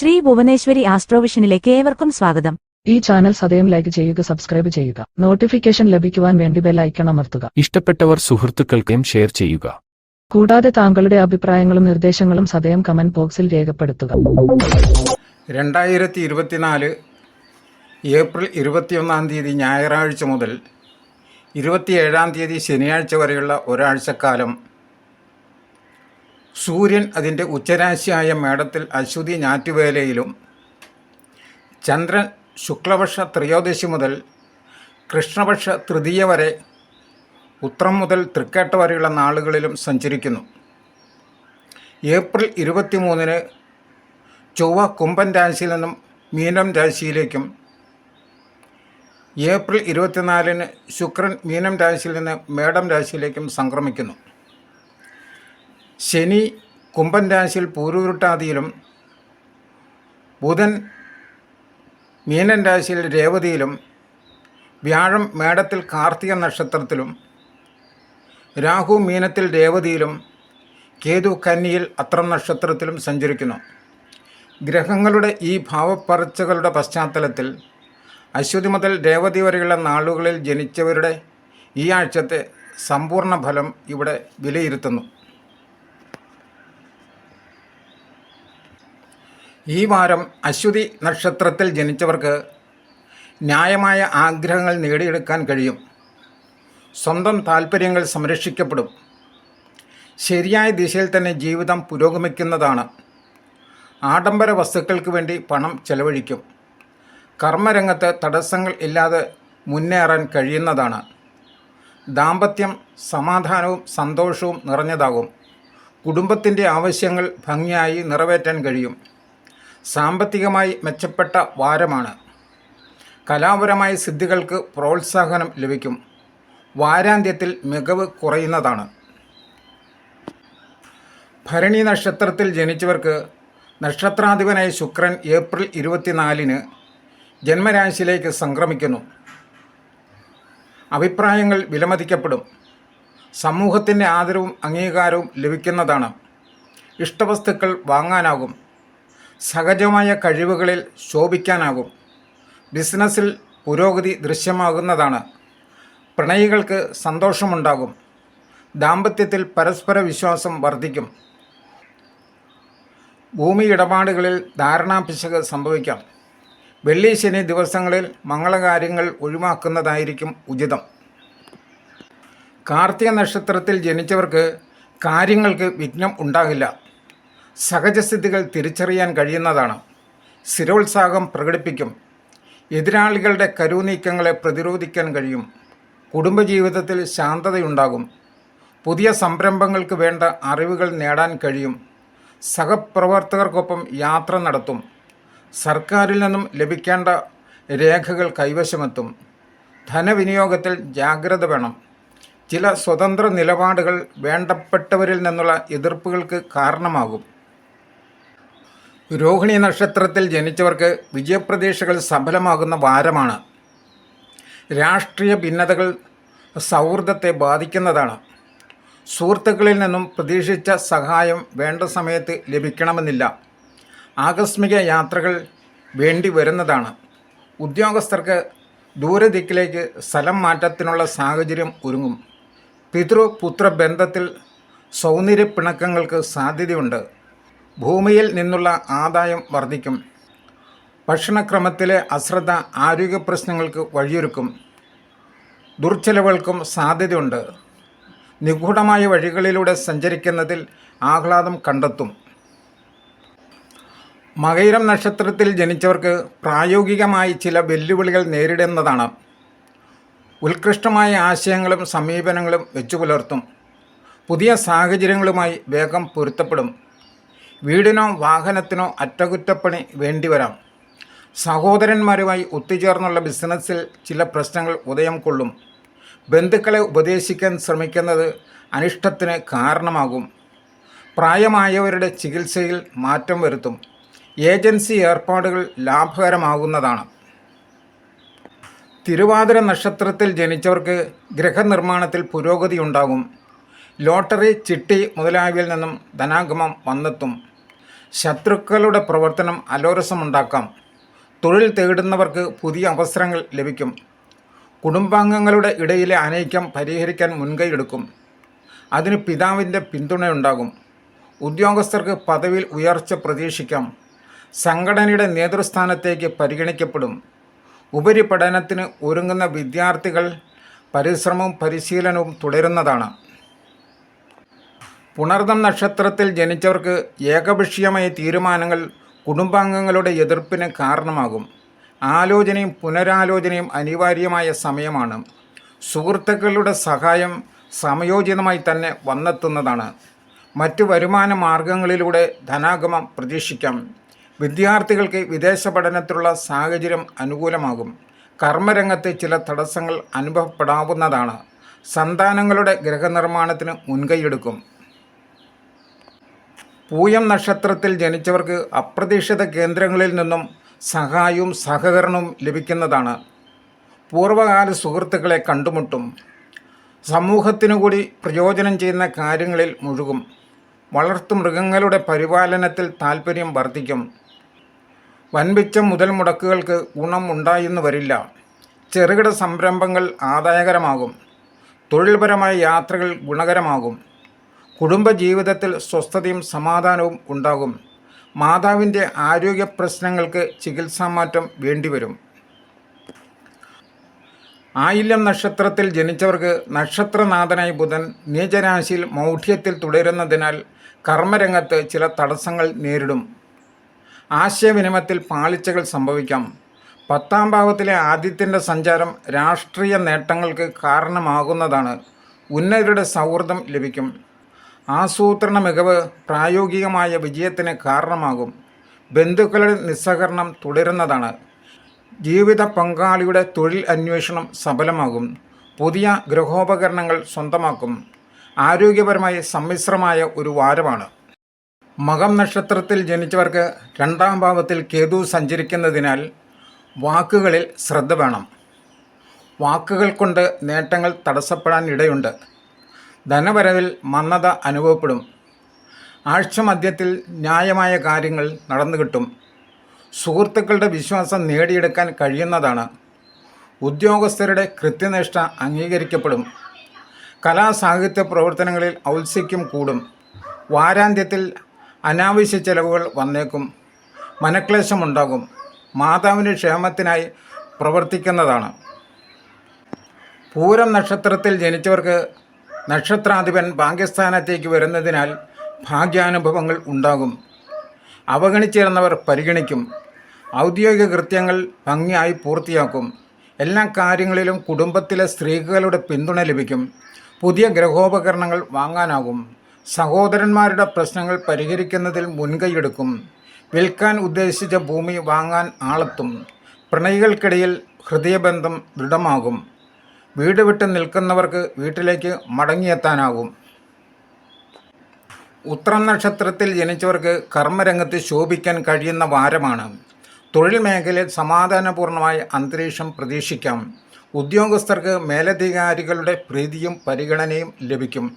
ശ്രീ ഭുവനേശ്വരി ആസ്ട്രോവിഷനിലേക്ക് ഏവർക്കും സ്വാഗതം. ഈ ചാനൽ സദയം ലൈക്ക് ചെയ്യുക സബ്സ്ക്രൈബ് ചെയ്യുക. നോട്ടിഫിക്കേഷൻ ലഭിക്കുവാൻ വേണ്ടി ബെൽ ഐക്കൺ അമർത്തുക. ഇഷ്ടപ്പെട്ടവർ സുഹൃത്തുക്കൾക്കും ഷെയർ ചെയ്യുക. കൂടാതെ താങ്കളുടെ അഭിപ്രായങ്ങളും നിർദ്ദേശങ്ങളും സദയം കമന്റ് ബോക്സിൽ രേഖപ്പെടുത്തുക. രണ്ടായിരത്തി ഇരുപത്തിനാല് ഏപ്രിൽ ഇരുപത്തിയൊന്നാം തീയതി ഞായറാഴ്ച മുതൽ ഇരുപത്തിയേഴാം തീയതി ശനിയാഴ്ച വരെയുള്ള ഒരാഴ്ചക്കാലം സൂര്യൻ അതിന്റെ ഉച്ചരാശിയായ മേടത്തിൽ അശ്വതി ഞാറ്റുവേലയിലും ചന്ദ്രൻ ശുക്ലപക്ഷ ത്രയോദശി മുതൽ കൃഷ്ണപക്ഷ തൃതീയ വരെ ഉത്രം മുതൽ തൃക്കേട്ട വരെയുള്ള നാളുകളിലും സഞ്ചരിക്കുന്നു. ഏപ്രിൽ ഇരുപത്തിമൂന്നിന് ചൊവ്വ കുംഭൻ രാശിയിൽ നിന്നും മീനം രാശിയിലേക്കും ഏപ്രിൽ ഇരുപത്തിനാലിന് ശുക്രൻ മീനം രാശിയിൽ നിന്ന് മേടം രാശിയിലേക്കും സംക്രമിക്കുന്നു. ശനി കുംഭൻ രാശിയിൽ പൂരുരുട്ടാതിയിലും ബുധൻ മീനൻ രാശിയിൽ രേവതിയിലും വ്യാഴം മേടത്തിൽ കാർത്തിക നക്ഷത്രത്തിലും രാഹു മീനത്തിൽ രേവതിയിലും കേതു കന്നിയിൽ അത്രം നക്ഷത്രത്തിലും സഞ്ചരിക്കുന്നു. ഗ്രഹങ്ങളുടെ ഈ ഭാവപ്പറച്ചുകളുടെ പശ്ചാത്തലത്തിൽ അശ്വതി മുതൽ രേവതി വരെയുള്ള നാളുകളിൽ ജനിച്ചവരുടെ ഈ ആഴ്ചത്തെ സമ്പൂർണ ഫലം ഇവിടെ വിലയിരുത്തുന്നു. ഈ വാരം അശ്വതി നക്ഷത്രത്തിൽ ജനിച്ചവർക്ക് ന്യായമായ ആഗ്രഹങ്ങൾ നേടിയെടുക്കാൻ കഴിയും. സ്വന്തം താല്പര്യങ്ങൾ സംരക്ഷിക്കപ്പെടും. ശരിയായ ദിശയിൽ തന്നെ ജീവിതം പുരോഗമിക്കുന്നതാണ്. ആഡംബര വസ്തുക്കൾക്ക് വേണ്ടി പണം ചെലവഴിക്കും. കർമ്മരംഗത്ത് തടസ്സങ്ങൾ ഇല്ലാതെ മുന്നേറാൻ കഴിയുന്നതാണ്. ദാമ്പത്യം സമാധാനവും സന്തോഷവും നിറഞ്ഞതാകും. കുടുംബത്തിന്റെ ആവശ്യങ്ങൾ ഭംഗിയായി നിറവേറ്റാൻ കഴിയും. സാമ്പത്തികമായി മെച്ചപ്പെട്ട വാരമാണ്. കലാപരമായ സിദ്ധികൾക്ക് പ്രോത്സാഹനം ലഭിക്കും. വാരാന്ത്യത്തിൽ മികവ് കുറയുന്നതാണ്. ഭരണി നക്ഷത്രത്തിൽ ജനിച്ചവർക്ക് നക്ഷത്രാധിപനായ ശുക്രൻ ഏപ്രിൽ ഇരുപത്തിനാലിന് ജന്മരാശിയിലേക്ക് സംക്രമിക്കുന്നു. അഭിപ്രായങ്ങൾ വിലമതിക്കപ്പെടും. സമൂഹത്തിന്റെ ആദരവും അംഗീകാരവും ലഭിക്കുന്നതാണ്. ഇഷ്ടവസ്തുക്കൾ വാങ്ങാനാകും. സഹജമായ കഴിവുകളിൽ ശോഭിക്കാനാകും. ബിസിനസ്സിൽ പുരോഗതി ദൃശ്യമാകുന്നതാണ്. പ്രണയികൾക്ക് സന്തോഷമുണ്ടാകും. ദാമ്പത്യത്തിൽ പരസ്പര വിശ്വാസം വർദ്ധിക്കും. ഭൂമി ഇടപാടുകളിൽ ധാരണാപിശക് സംഭവിക്കാം. വെള്ളി ശനി ദിവസങ്ങളിൽ മംഗളകാര്യങ്ങൾ ഒഴിവാക്കുന്നതായിരിക്കും ഉചിതം. കാർത്തിക നക്ഷത്രത്തിൽ ജനിച്ചവർക്ക് കാര്യങ്ങൾക്ക് വിഘ്നം ഉണ്ടാകില്ല. സഹജസ്ഥിതികൾ തിരിച്ചറിയാൻ കഴിയുന്നതാണ്. സ്ഥിരോത്സാഹം പ്രകടിപ്പിക്കും. എതിരാളികളുടെ കരുനീക്കങ്ങളെ പ്രതിരോധിക്കാൻ കഴിയും. കുടുംബജീവിതത്തിൽ ശാന്തതയുണ്ടാകും. പുതിയ സംരംഭങ്ങൾക്ക് വേണ്ട അറിവുകൾ നേടാൻ കഴിയും. സഹപ്രവർത്തകർക്കൊപ്പം യാത്ര നടത്തും. സർക്കാരിൽ നിന്നും ലഭിക്കേണ്ട രേഖകൾ കൈവശമെത്തും. ധനവിനിയോഗത്തിൽ ജാഗ്രത വേണം. ചില സ്വതന്ത്ര നിലപാടുകൾ വേണ്ടപ്പെട്ടവരിൽ നിന്നുള്ള എതിർപ്പുകൾക്ക് കാരണമാകും. രോഹിണി നക്ഷത്രത്തിൽ ജനിച്ചവർക്ക് വിജയപ്രതീക്ഷകൾ സഫലമാകുന്ന വാരമാണ്. രാഷ്ട്രീയ ഭിന്നതകൾ സൗഹൃദത്തെ ബാധിക്കുന്നതാണ്. സുഹൃത്തുക്കളിൽ നിന്നും പ്രതീക്ഷിച്ച സഹായം വേണ്ട സമയത്ത് ലഭിക്കണമെന്നില്ല. ആകസ്മിക യാത്രകൾ വേണ്ടി വരുന്നതാണ്. ഉദ്യോഗസ്ഥർക്ക് ദൂരദിക്കിലേക്ക് സ്ഥലം മാറ്റത്തിനുള്ള സാഹചര്യം ഒരുങ്ങും. പിതൃപുത്ര ബന്ധത്തിൽ സൗന്ദര്യ പിണക്കങ്ങൾക്ക് സാധ്യതയുണ്ട്. ഭൂമിയിൽ നിന്നുള്ള ആദായം വർദ്ധിക്കും. ഭക്ഷണക്രമത്തിലെ അശ്രദ്ധ ആരോഗ്യ പ്രശ്നങ്ങൾക്ക് വഴിയൊരുക്കും. ദുർച്ചെലവുകൾക്കും സാധ്യതയുണ്ട്. നിഗൂഢമായ വഴികളിലൂടെ സഞ്ചരിക്കുന്നതിൽ ആഹ്ലാദം കണ്ടെത്തും. മകയിരം നക്ഷത്രത്തിൽ ജനിച്ചവർക്ക് പ്രായോഗികമായി ചില വെല്ലുവിളികൾ നേരിടുന്നതാണ്. ഉത്കൃഷ്ടമായ ആശയങ്ങളും സമീപനങ്ങളും വെച്ചു പുലർത്തും പുതിയ സാഹചര്യങ്ങളുമായി വേഗം പൊരുത്തപ്പെടും. വീടിനോ വാഹനത്തിനോ അറ്റകുറ്റപ്പണി വേണ്ടിവരാം. സഹോദരന്മാരുമായി ഒത്തുചേർന്നുള്ള ബിസിനസ്സിൽ ചില പ്രശ്നങ്ങൾ ഉദയം കൊള്ളും. ബന്ധുക്കളെ ഉപദേശിക്കാൻ ശ്രമിക്കുന്നത് അനിഷ്ടത്തിന് കാരണമാകും. പ്രായമായവരുടെ ചികിത്സയിൽ മാറ്റം വരുത്തും. ഏജൻസി ഏർപ്പാടുകൾ ലാഭകരമാകുന്നതാണ്. തിരുവാതിര നക്ഷത്രത്തിൽ ജനിച്ചവർക്ക് ഗൃഹനിർമ്മാണത്തിൽ പുരോഗതി ഉണ്ടാകും ലോട്ടറി ചിട്ടി മുതലായവയിൽ നിന്നും ധനാഗമം വന്നെത്തും. ശത്രുക്കളുടെ പ്രവർത്തനം അലോരസമുണ്ടാക്കാം. തൊഴിൽ തേടുന്നവർക്ക് പുതിയ അവസരങ്ങൾ ലഭിക്കും. കുടുംബാംഗങ്ങളുടെ ഇടയിലെ അനൈക്യം പരിഹരിക്കാൻ മുൻകൈയെടുക്കും അതിന് പിതാവിന്റെ പിന്തുണയുണ്ടാകും. ഉദ്യോഗസ്ഥർക്ക് പദവിയിൽ ഉയർച്ച പ്രതീക്ഷിക്കാം. സംഘടനയുടെ നേതൃസ്ഥാനത്തേക്ക് പരിഗണിക്കപ്പെടും. ഉപരിപഠനത്തിന് ഒരുങ്ങുന്ന വിദ്യാർത്ഥികൾ പരിശ്രമവും പരിശീലനവും തുടരുന്നതാണ്. പുണർദം നക്ഷത്രത്തിൽ ജനിച്ചവർക്ക് ഏകപക്ഷീയമായ തീരുമാനങ്ങൾ കുടുംബാംഗങ്ങളുടെ എതിർപ്പിന് കാരണമാകും. ആലോചനയും പുനരാലോചനയും അനിവാര്യമായ സമയമാണ്. സുഹൃത്തുക്കളുടെ സഹായം സമയോചിതമായി തന്നെ വന്നെത്തുന്നതാണ്. മറ്റു വരുമാന മാർഗങ്ങളിലൂടെ ധനാഗമം പ്രതീക്ഷിക്കാം. വിദ്യാർത്ഥികൾക്ക് വിദേശ പഠനത്തിലുള്ള സാഹചര്യം അനുകൂലമാകും. കർമ്മരംഗത്ത് ചില തടസ്സങ്ങൾ അനുഭവപ്പെടാവുന്നതാണ്. സന്താനങ്ങളുടെ ഗ്രഹനിർമ്മാണത്തിന് മുൻകൈയെടുക്കും. പൂയം നക്ഷത്രത്തിൽ ജനിച്ചവർക്ക് അപ്രതീക്ഷിത കേന്ദ്രങ്ങളിൽ നിന്നും സഹായവും സഹകരണവും ലഭിക്കുന്നതാണ്. പൂർവകാല സുഹൃത്തുക്കളെ കണ്ടുമുട്ടും. സമൂഹത്തിനു കൂടി പ്രയോജനം ചെയ്യുന്ന കാര്യങ്ങളിൽ മുഴുകും. വളർത്തു മൃഗങ്ങളുടെ പരിപാലനത്തിൽ താൽപ്പര്യം വർദ്ധിക്കും. വൻപിച്ച മുതൽ മുടക്കുകൾക്ക് ഗുണം ഉണ്ടായെന്ന് വരില്ല. ചെറുകിട സംരംഭങ്ങൾ ആദായകരമാകും. തൊഴിൽപരമായ യാത്രകൾ ഗുണകരമാകും. കുടുംബജീവിതത്തിൽ സ്വസ്ഥതയും സമാധാനവും ഉണ്ടാകും. മാതാവിന്റെ ആരോഗ്യ പ്രശ്നങ്ങൾക്ക് ചികിത്സാമാറ്റം വേണ്ടിവരും. ആയില്യം നക്ഷത്രത്തിൽ ജനിച്ചവർക്ക് നക്ഷത്രനാഥനായ ബുധൻ നീചരാശിയിൽ മൗഢ്യത്തിൽ തുടരുന്നതിനാൽ കർമ്മരംഗത്ത് ചില തടസ്സങ്ങൾ നേരിടും. ആശയവിനിമയത്തിൽ പാളിച്ചകൾ സംഭവിക്കാം. പത്താം ഭാവത്തിലെ ആദിത്യന്റെ സഞ്ചാരം രാഷ്ട്രീയ നേട്ടങ്ങൾക്ക് കാരണമാകുന്നതാണ്. ഉന്നതരുടെ സൗഹൃദം ലഭിക്കും. ആസൂത്രണ മികവ് പ്രായോഗികമായ വിജയത്തിന് കാരണമാകും. ബന്ധുക്കളുടെ നിസ്സഹകരണം തുടരുന്നതാണ്. ജീവിത പങ്കാളിയുടെ തൊഴിൽ അന്വേഷണം സഫലമാകും. പുതിയ ഗൃഹോപകരണങ്ങൾ സ്വന്തമാക്കും. ആരോഗ്യപരമായി സമ്മിശ്രമായ ഒരു വാരമാണ്. മകം നക്ഷത്രത്തിൽ ജനിച്ചവർക്ക് രണ്ടാം ഭാവത്തിൽ കേതു സഞ്ചരിക്കുന്നതിനാൽ വാക്കുകളിൽ ശ്രദ്ധ വേണം. വാക്കുകൾ കൊണ്ട് നേട്ടങ്ങൾ തടസ്സപ്പെടാൻ ഇടയുണ്ട്. ധനവരവിൽ മന്നത അനുഭവപ്പെടും. ആഴ്ച മധ്യത്തിൽ ന്യായമായ കാര്യങ്ങൾ നടന്നു കിട്ടും. സുഹൃത്തുക്കളുടെ വിശ്വാസം നേടിയെടുക്കാൻ കഴിയുന്നതാണ്. ഉദ്യോഗസ്ഥരുടെ കൃത്യനിഷ്ഠ അംഗീകരിക്കപ്പെടും. കലാസാഹിത്യ പ്രവർത്തനങ്ങളിൽ ഔത്സ്യം കൂടും. വാരാന്ത്യത്തിൽ അനാവശ്യ ചെലവുകൾ വന്നേക്കും. മനക്ലേശമുണ്ടാകും. മാതാവിന്റെ ക്ഷേമത്തിനായി പ്രവർത്തിക്കുന്നതാണ്. പൂരം നക്ഷത്രത്തിൽ ജനിച്ചവർക്ക് നക്ഷത്രാധിപൻ ഭാഗ്യസ്ഥാനത്തേക്ക് വരുന്നതിനാൽ ഭാഗ്യാനുഭവങ്ങൾ ഉണ്ടാകും. അവഗണിച്ചിരുന്നവർ പരിഗണിക്കും. ഔദ്യോഗിക കൃത്യങ്ങൾ ഭംഗിയായി പൂർത്തിയാക്കും. എല്ലാ കാര്യങ്ങളിലും കുടുംബത്തിലെ സ്ത്രീകളുടെ പിന്തുണ ലഭിക്കും. പുതിയ ഗ്രഹോപകരണങ്ങൾ വാങ്ങാനാകും. സഹോദരന്മാരുടെ പ്രശ്നങ്ങൾ പരിഹരിക്കുന്നതിൽ മുൻകൈയെടുക്കും. വിൽക്കാൻ ഉദ്ദേശിച്ച ഭൂമി വാങ്ങാൻ ആളെത്തും. പ്രണയികൾക്കിടയിൽ ഹൃദയബന്ധം ദൃഢമാകും. വീട് വിട്ട് നിൽക്കുന്നവർക്ക് വീട്ടിലേക്ക് മടങ്ങിയെത്താനാകും. ഉത്രം നക്ഷത്രത്തിൽ ജനിച്ചവർക്ക് കർമ്മരംഗത്ത് ശോഭിക്കാൻ കഴിയുന്ന വാരമാണ്. തൊഴിൽ മേഖലയിൽ സമാധാനപൂർണമായ അന്തരീക്ഷം പ്രതീക്ഷിക്കാം. ഉദ്യോഗസ്ഥർക്ക് മേലധികാരികളുടെ പ്രീതിയും പരിഗണനയും ലഭിക്കും.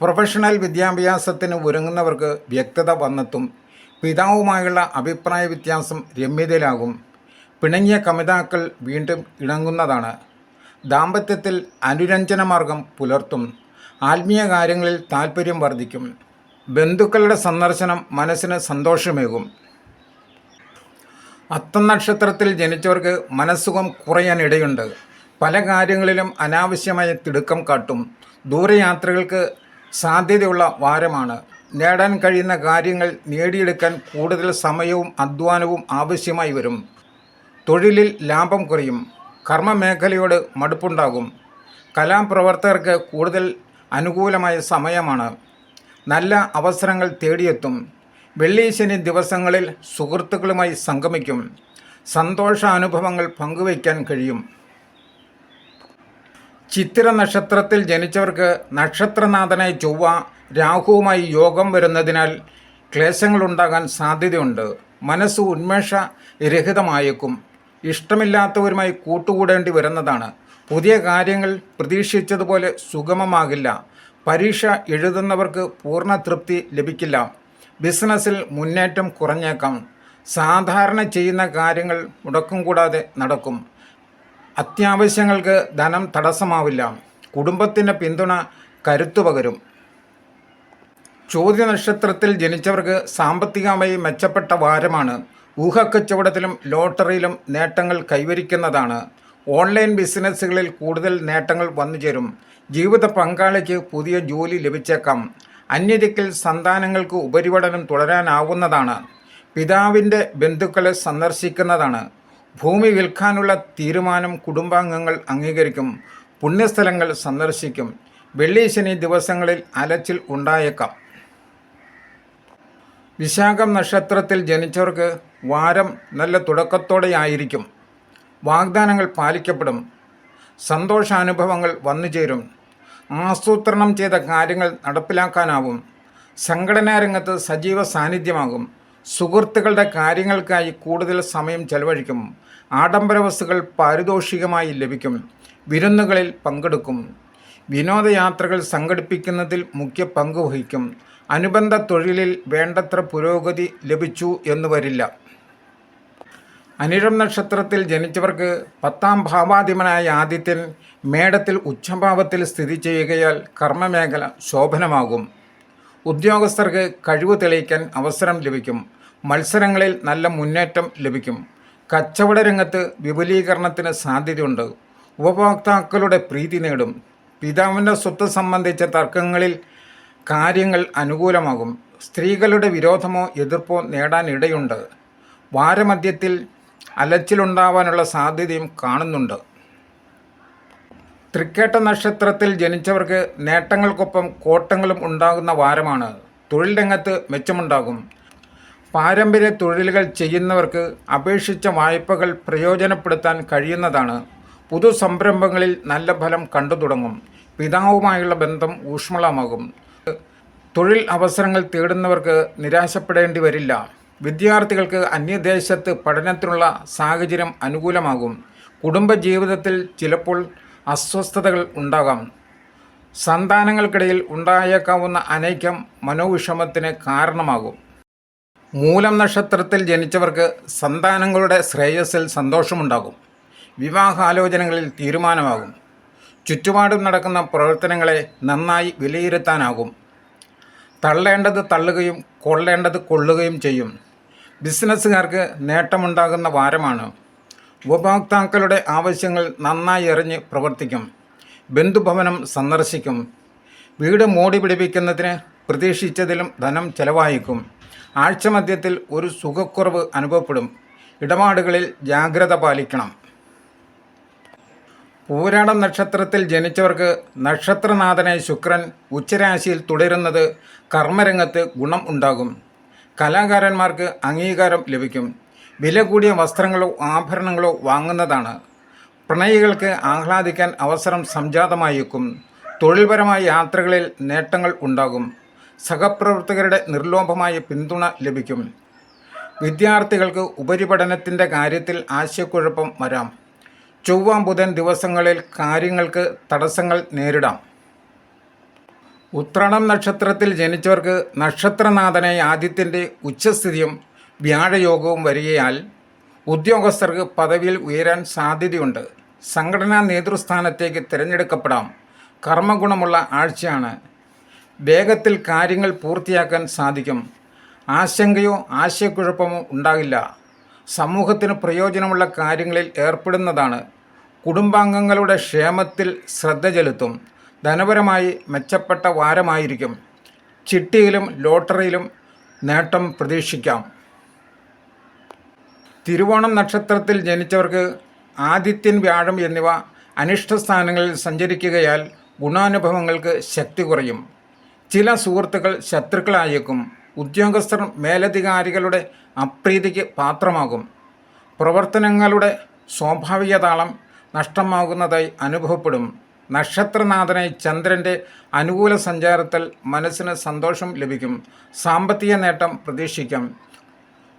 പ്രൊഫഷണൽ വിദ്യാഭ്യാസത്തിന് ഒരുങ്ങുന്നവർക്ക് വ്യക്തത വന്നെത്തും. പിതാവുമായുള്ള അഭിപ്രായ വ്യത്യാസം രമ്യതയിലാകും. പിണങ്ങിയ കമിതാക്കൾ വീണ്ടും ഇണങ്ങുന്നതാണ്. ദാമ്പത്യത്തിൽ അനുരഞ്ജനമാർഗം പുലർത്തും. ആത്മീയ കാര്യങ്ങളിൽ താൽപ്പര്യം വർദ്ധിക്കും. ബന്ധുക്കളുടെ സന്ദർശനം മനസ്സിന് സന്തോഷമേകും. അത്തം നക്ഷത്രത്തിൽ ജനിച്ചവർക്ക് മനസ്സുഖം കുറയാനിടയുണ്ട് പല കാര്യങ്ങളിലും അനാവശ്യമായ തിടുക്കം കാട്ടും. ദൂരയാത്രകൾക്ക് സാധ്യതയുള്ള വാരമാണ്. നേടാൻ കഴിയുന്ന കാര്യങ്ങൾ നേടിയെടുക്കാൻ കൂടുതൽ സമയവും അധ്വാനവും ആവശ്യമായി വരും. തൊഴിലിൽ ലാഭം കുറയും. കർമ്മമേഖലയോട് മടുപ്പുണ്ടാകും. കലാപ്രവർത്തകർക്ക് കൂടുതൽ അനുകൂലമായ സമയമാണ്. നല്ല അവസരങ്ങൾ തേടിയെത്തും. വെള്ളി ശനി ദിവസങ്ങളിൽ സുഹൃത്തുക്കളുമായി സംഗമിക്കും. സന്തോഷാനുഭവങ്ങൾ പങ്കുവയ്ക്കാൻ കഴിയും. ചിത്തിര നക്ഷത്രത്തിൽ ജനിച്ചവർക്ക് നക്ഷത്രനാഥനായ ചൊവ്വ രാഹുവുമായി യോഗം വരുന്നതിനാൽ ക്ലേശങ്ങളുണ്ടാകാൻ സാധ്യതയുണ്ട്. മനസ്സ് ഉന്മേഷരഹിതമായേക്കും. ഇഷ്ടമില്ലാത്തവരുമായി കൂട്ടുകൂടേണ്ടി വരുന്നതാണ്. പുതിയ കാര്യങ്ങൾ പ്രതീക്ഷിച്ചതുപോലെ സുഗമമാകില്ല. പരീക്ഷ എഴുതുന്നവർക്ക് പൂർണ തൃപ്തി ലഭിക്കില്ല. ബിസിനസ്സിൽ മുന്നേറ്റം കുറഞ്ഞേക്കാം. സാധാരണ ചെയ്യുന്ന കാര്യങ്ങൾ മുടക്കം കൂടാതെ നടക്കും. അത്യാവശ്യങ്ങൾക്ക് ധനം തടസ്സമാവില്ല. കുടുംബത്തിന്റെ പിന്തുണ കരുത്തുപകരും ചോദ്യ നക്ഷത്രത്തിൽ ജനിച്ചവർക്ക് സാമ്പത്തികമായി മെച്ചപ്പെട്ട വാരമാണ്. ഊഹക്കച്ചവടത്തിലും ലോട്ടറിയിലും നേട്ടങ്ങൾ കൈവരിക്കുന്നതാണ്. ഓൺലൈൻ ബിസിനസ്സുകളിൽ കൂടുതൽ നേട്ടങ്ങൾ വന്നുചേരും ജീവിത പങ്കാളിക്ക് പുതിയ ജോലി ലഭിച്ചേക്കാം. അന്യദിക്കിൽ സന്താനങ്ങൾക്ക് ഉപരിപഠനം തുടരാനാവുന്നതാണ്. പിതാവിന്റെ ബന്ധുക്കളെ സന്ദർശിക്കുന്നതാണ്. ഭൂമി വിൽക്കാനുള്ള തീരുമാനം കുടുംബാംഗങ്ങൾ അംഗീകരിക്കും. പുണ്യസ്ഥലങ്ങൾ സന്ദർശിക്കും. വെള്ളി ശനി ദിവസങ്ങളിൽ അലച്ചിൽ ഉണ്ടായേക്കാം. വിശാഖം നക്ഷത്രത്തിൽ ജനിച്ചവർക്ക് വാരം നല്ല തുടക്കത്തോടെയായിരിക്കും. വാഗ്ദാനങ്ങൾ പാലിക്കപ്പെടും. സന്തോഷാനുഭവങ്ങൾ വന്നു ചേരും ആസൂത്രണം ചെയ്ത കാര്യങ്ങൾ നടപ്പിലാക്കാനാവും. സംഘടനാ രംഗത്ത് സജീവ സാന്നിധ്യമാകും. സുഹൃത്തുക്കളുടെ കാര്യങ്ങൾക്കായി കൂടുതൽ സമയം ചെലവഴിക്കും. ആഡംബര വസ്തുക്കൾ പാരിതോഷികമായി ലഭിക്കും. വിരുന്നുകളിൽ പങ്കെടുക്കും. വിനോദയാത്രകൾ സംഘടിപ്പിക്കുന്നതിൽ മുഖ്യ പങ്ക് വഹിക്കും. അനുബന്ധ തൊഴിലിൽ വേണ്ടത്ര പുരോഗതി ലഭിച്ചു എന്ന് വരില്ല. അനിഴം നക്ഷത്രത്തിൽ ജനിച്ചവർക്ക് പത്താം ഭാവാധിപനായ ആദിത്യൻ മേടത്തിൽ ഉച്ചഭാവത്തിൽ സ്ഥിതി ചെയ്യുകയാൽ കർമ്മമേഖല ശോഭനമാകും. ഉദ്യോഗസ്ഥർക്ക് കഴിവ് തെളിയിക്കാൻ അവസരം ലഭിക്കും. മത്സരങ്ങളിൽ നല്ല മുന്നേറ്റം ലഭിക്കും. കച്ചവട രംഗത്ത് വിപുലീകരണത്തിന് സാധ്യതയുണ്ട്. ഉപഭോക്താക്കളുടെ പ്രീതി നേടും. പിതാവിന്റെ സ്വത്ത് സംബന്ധിച്ച തർക്കങ്ങളിൽ കാര്യങ്ങൾ അനുകൂലമാകും. സ്ത്രീകളുടെ വിരോധമോ എതിർപ്പോ നേടാനിടയുണ്ട് വാരമധ്യത്തിൽ അലച്ചിലുണ്ടാവാനുള്ള സാധ്യതയും കാണുന്നുണ്ട്. തൃക്കേട്ട നക്ഷത്രത്തിൽ ജനിച്ചവർക്ക് നേട്ടങ്ങൾക്കൊപ്പം കോട്ടങ്ങളും ഉണ്ടാകുന്ന വാരമാണ്. തൊഴിൽ രംഗത്ത് മെച്ചമുണ്ടാകും. പാരമ്പര്യ തൊഴിലുകൾ ചെയ്യുന്നവർക്ക് അപേക്ഷിച്ച വായ്പകൾ പ്രയോജനപ്പെടുത്താൻ കഴിയുന്നതാണ്. പുതു സംരംഭങ്ങളിൽ നല്ല ഫലം കണ്ടു തുടങ്ങും. പിതാവുമായുള്ള ബന്ധം ഊഷ്മളമാകും. തൊഴിൽ അവസരങ്ങൾ തേടുന്നവർക്ക് നിരാശപ്പെടേണ്ടി വരില്ല. വിദ്യാർത്ഥികൾക്ക് അന്യദേശത്ത് പഠനത്തിനുള്ള സാഹചര്യം അനുകൂലമാകും. കുടുംബജീവിതത്തിൽ ചിലപ്പോൾ അസ്വസ്ഥതകൾ ഉണ്ടാകാം. സന്താനങ്ങൾക്കിടയിൽ ഉണ്ടായേക്കാവുന്ന അനൈക്യം മനോവിഷമത്തിന് കാരണമാകും. മൂലം നക്ഷത്രത്തിൽ ജനിച്ചവർക്ക് സന്താനങ്ങളുടെ ശ്രേയസ്സിൽ സന്തോഷമുണ്ടാകും. വിവാഹാലോചനകളിൽ തീരുമാനമാകും. ചുറ്റുപാടും നടക്കുന്ന പ്രവർത്തനങ്ങളെ നന്നായി വിലയിരുത്താനാകും. തള്ളേണ്ടത് തള്ളുകയും കൊള്ളേണ്ടത് കൊള്ളുകയും ചെയ്യും. ബിസിനസ്സുകാർക്ക് നേട്ടമുണ്ടാകുന്ന വാരമാണ്. ഉപഭോക്താക്കളുടെ ആവശ്യങ്ങൾ നന്നായി എറിഞ്ഞ് പ്രവർത്തിക്കും. ബന്ധുഭവനം സന്ദർശിക്കും. വീട് മോടി പിടിപ്പിക്കുന്നതിന് പ്രതീക്ഷിച്ചതിലും ധനം ചെലവായിക്കും ആഴ്ചമധ്യത്തിൽ ഒരു സുഖക്കുറവ് അനുഭവപ്പെടും. ഇടപാടുകളിൽ ജാഗ്രത പാലിക്കണം. പൂരാടം നക്ഷത്രത്തിൽ ജനിച്ചവർക്ക് നക്ഷത്രനാഥനായ ശുക്രൻ ഉച്ചരാശിയിൽ തുടരുന്നത് കർമ്മരംഗത്ത് ഗുണം ഉണ്ടാകും. കലാകാരന്മാർക്ക് അംഗീകാരം ലഭിക്കും. വില കൂടിയ വസ്ത്രങ്ങളോ ആഭരണങ്ങളോ വാങ്ങുന്നതാണ്. പ്രണയികൾക്ക് ആഹ്ലാദിക്കാൻ അവസരം സംജാതമായേക്കും. തൊഴിൽപരമായ യാത്രകളിൽ നേട്ടങ്ങൾ ഉണ്ടാകും. സഹപ്രവർത്തകരുടെ നിർലോഭമായ പിന്തുണ ലഭിക്കും. വിദ്യാർത്ഥികൾക്ക് ഉപരിപഠനത്തിന്റെ കാര്യത്തിൽ ആശയക്കുഴപ്പം വരാം. ചൊവ്വ ബുധൻ ദിവസങ്ങളിൽ കാര്യങ്ങൾക്ക് തടസ്സങ്ങൾ നേരിടാം. ഉത്രാടം നക്ഷത്രത്തിൽ ജനിച്ചവർക്ക് നക്ഷത്രനാഥനായ ആദ്യത്തിന്റെ ഉച്ചസ്ഥിതിയും വ്യാഴയോഗവും വരികയാൽ ഉദ്യോഗസ്ഥർക്ക് പദവിയിൽ ഉയരാൻ സാധ്യതയുണ്ട്. സംഘടനാ നേതൃസ്ഥാനത്തേക്ക് തിരഞ്ഞെടുക്കപ്പെടാം. കർമ്മഗുണമുള്ള ആഴ്ചയാണ്. വേഗത്തിൽ കാര്യങ്ങൾ പൂർത്തിയാക്കാൻ സാധിക്കും. ആശങ്കയോ ആശയക്കുഴപ്പമോ ഉണ്ടാകില്ല. സമൂഹത്തിന് പ്രയോജനമുള്ള കാര്യങ്ങളിൽ ഏർപ്പെടുന്നതാണ്. കുടുംബാംഗങ്ങളുടെ ക്ഷേമത്തിൽ ശ്രദ്ധ ചെലുത്തും. ധനപരമായി മെച്ചപ്പെട്ട വാരമായിരിക്കും. ചിട്ടിയിലും ലോട്ടറിയിലും നേട്ടം പ്രതീക്ഷിക്കാം. തിരുവോണം നക്ഷത്രത്തിൽ ജനിച്ചവർക്ക് ആദിത്യൻ വ്യാഴം എന്നിവ അനിഷ്ടസ്ഥാനങ്ങളിൽ സഞ്ചരിക്കുകയാൽ ഗുണാനുഭവങ്ങൾക്ക് ശക്തി കുറയും. ചില സുഹൃത്തുക്കൾ ശത്രുക്കളായേക്കും. ഉദ്യോഗസ്ഥർ മേലധികാരികളുടെ അപ്രീതിക്ക് പാത്രമാകും. പ്രവർത്തനങ്ങളുടെ സ്വാഭാവിക താളം നഷ്ടമാകുന്നതായി അനുഭവപ്പെടും. നക്ഷത്രനാഥനായി ചന്ദ്രന്റെ അനുകൂല സഞ്ചാരത്തിൽ മനസ്സിന് സന്തോഷം ലഭിക്കും. സാമ്പത്തിക നേട്ടം പ്രതീക്ഷിക്കാം.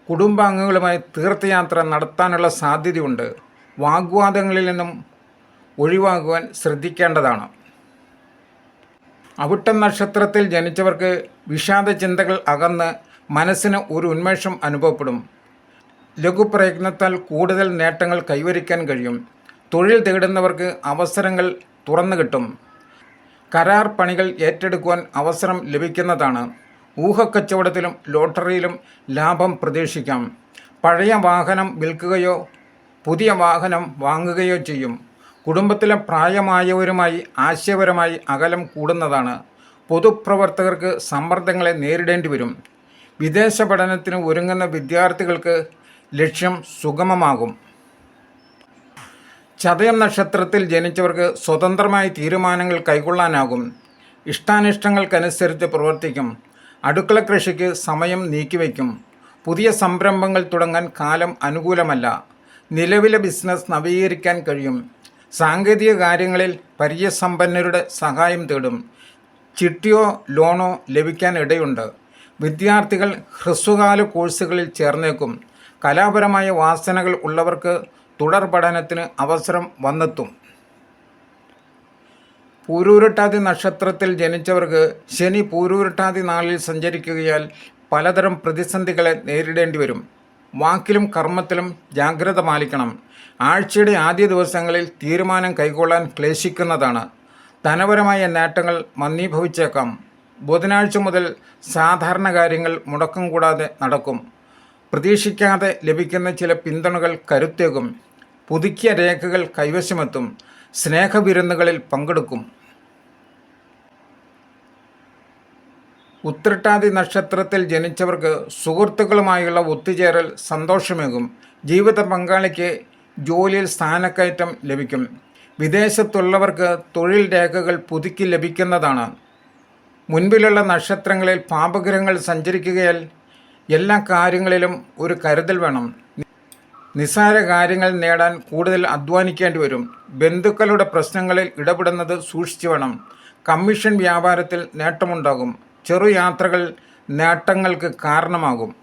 കുടുംബാംഗങ്ങളുമായി തീർത്ഥയാത്ര നടത്താനുള്ള സാധ്യതയുണ്ട്. വാഗ്വാദങ്ങളിൽ നിന്നും ഒഴിവാകുവാൻ ശ്രദ്ധിക്കേണ്ടതാണ്. അവിട്ടം നക്ഷത്രത്തിൽ ജനിച്ചവർക്ക് വിഷാദ ചിന്തകൾ അകന്ന് മനസ്സിന് ഒരു ഉന്മേഷം അനുഭവപ്പെടും. ലഘുപ്രയത്നത്താൽ കൂടുതൽ നേട്ടങ്ങൾ കൈവരിക്കാൻ കഴിയും. തൊഴിൽ തേടുന്നവർക്ക് അവസരങ്ങൾ തുറന്നു കിട്ടും. കരാർ പണികൾ ഏറ്റെടുക്കുവാൻ അവസരം ലഭിക്കുന്നതാണ്. ഊഹക്കച്ചവടത്തിലും ലോട്ടറിയിലും ലാഭം പ്രതീക്ഷിക്കാം. പഴയ വാഹനം വിൽക്കുകയോ പുതിയ വാഹനം വാങ്ങുകയോ ചെയ്യും. കുടുംബത്തിലെ പ്രായമായവരുമായി ആശയപരമായി അകലം കൂടുന്നതാണ്. പൊതുപ്രവർത്തകർക്ക് സമ്മർദ്ദങ്ങളെ നേരിടേണ്ടി വരും. വിദേശ പഠനത്തിന് ഒരുങ്ങുന്ന വിദ്യാർത്ഥികൾക്ക് ലക്ഷ്യം സുഗമമാകും. ചതയം നക്ഷത്രത്തിൽ ജനിച്ചവർക്ക് സ്വതന്ത്രമായി തീരുമാനങ്ങൾ കൈക്കൊള്ളാനാകും. ഇഷ്ടാനിഷ്ടങ്ങൾക്കനുസരിച്ച് പ്രവർത്തിക്കും. അടുക്കള കൃഷിക്ക് സമയം നീക്കിവയ്ക്കും. പുതിയ സംരംഭങ്ങൾ തുടങ്ങാൻ കാലം അനുകൂലമല്ല. നിലവിലെ ബിസിനസ് നവീകരിക്കാൻ കഴിയും. സാങ്കേതിക കാര്യങ്ങളിൽ പരിചയസമ്പന്നരുടെ സഹായം തേടും. ചിട്ടിയോ ലോണോ ലഭിക്കാൻ ഇടയുണ്ട്. വിദ്യാർത്ഥികൾ ഹ്രസ്വകാല കോഴ്സുകളിൽ ചേർന്നേക്കും. കലാപരമായ വാസനകൾ ഉള്ളവർക്ക് തുടർ പഠനത്തിന് അവസരം വന്നെത്തും. പൂരൂരട്ടാതി നക്ഷത്രത്തിൽ ജനിച്ചവർക്ക് ശനി പൂരൂരട്ടാതി നാളിൽ സഞ്ചരിക്കുകയാൽ പലതരം പ്രതിസന്ധികളെ നേരിടേണ്ടി വരും. വാക്കിലും കർമ്മത്തിലും ജാഗ്രത പാലിക്കണം. ആഴ്ചയുടെ ആദ്യ ദിവസങ്ങളിൽ തീരുമാനം കൈക്കൊള്ളാൻ ക്ലേശിക്കുന്നതാണ്. ധനപരമായ നേട്ടങ്ങൾ മന്ദീഭവിച്ചേക്കാം. ബുധനാഴ്ച മുതൽ സാധാരണ കാര്യങ്ങൾ മുടക്കം കൂടാതെ നടക്കും. പ്രതീക്ഷിക്കാതെ ലഭിക്കുന്ന ചില പിന്തുണകൾ കരുത്തേകും പുതുക്കിയ രേഖകൾ കൈവശമെത്തും സ്നേഹവിരുന്നുകളിൽ പങ്കെടുക്കും. ഉത്രട്ടാതി നക്ഷത്രത്തിൽ ജനിച്ചവർക്ക് സുഹൃത്തുക്കളുമായുള്ള ഒത്തുചേരൽ സന്തോഷമേകും. ജീവിത പങ്കാളിക്ക് ജോലിയിൽ സ്ഥാനക്കയറ്റം ലഭിക്കും. വിദേശത്തുള്ളവർക്ക് തൊഴിൽ രേഖകൾ പുതുക്കി ലഭിക്കുന്നതാണ്. മുൻപിലുള്ള നക്ഷത്രങ്ങളിൽ പാപഗ്രഹങ്ങൾ സഞ്ചരിക്കുകയാൽ എല്ലാ കാര്യങ്ങളിലും ഒരു കരുതൽ വേണം. നിസ്സാര കാര്യങ്ങൾ നേടാൻ കൂടുതൽ അധ്വാനിക്കേണ്ടി വരും. ബന്ധുക്കളുടെ പ്രശ്നങ്ങളിൽ ഇടപെടുന്നത് സൂക്ഷിച്ചു വേണം. കമ്മീഷൻ വ്യാപാരത്തിൽ നേട്ടമുണ്ടാകും. ചെറു യാത്രകൾ നേട്ടങ്ങൾക്ക് കാരണമാകും.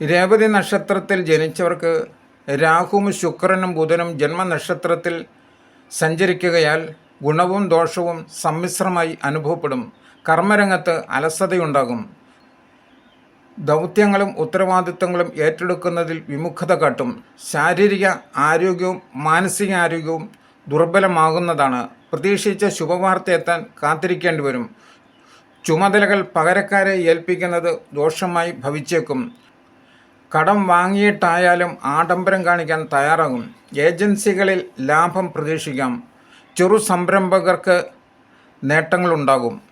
രേവതി നക്ഷത്രത്തിൽ ജനിച്ചവർക്ക് രാഹുവും ശുക്രനും ബുധനും ജന്മനക്ഷത്രത്തിൽ സഞ്ചരിക്കുകയാൽ ഗുണവും ദോഷവും സമ്മിശ്രമായി അനുഭവപ്പെടും. കർമ്മരംഗത്ത് അലസതയുണ്ടാകും. ദൗത്യങ്ങളും ഉത്തരവാദിത്തങ്ങളും ഏറ്റെടുക്കുന്നതിൽ വിമുഖത കാട്ടും. ശാരീരിക ആരോഗ്യവും മാനസിക ആരോഗ്യവും ദുർബലമാകുന്നതാണ്. പ്രതീക്ഷിച്ച ശുഭവാർത്ത എത്താൻ കാത്തിരിക്കേണ്ടി വരും. ചുമതലകൾ പകരക്കാരെ ഏൽപ്പിക്കുന്നത് ദോഷമായി ഭവിച്ചേക്കും. കടം വാങ്ങിയിട്ടായാലും ആഡംബരം കാണിക്കാൻ തയ്യാറാകും. ഏജൻസികളിൽ ലാഭം പ്രതീക്ഷിക്കാം. ചെറു സംരംഭകർക്ക് നേട്ടങ്ങളുണ്ടാകും.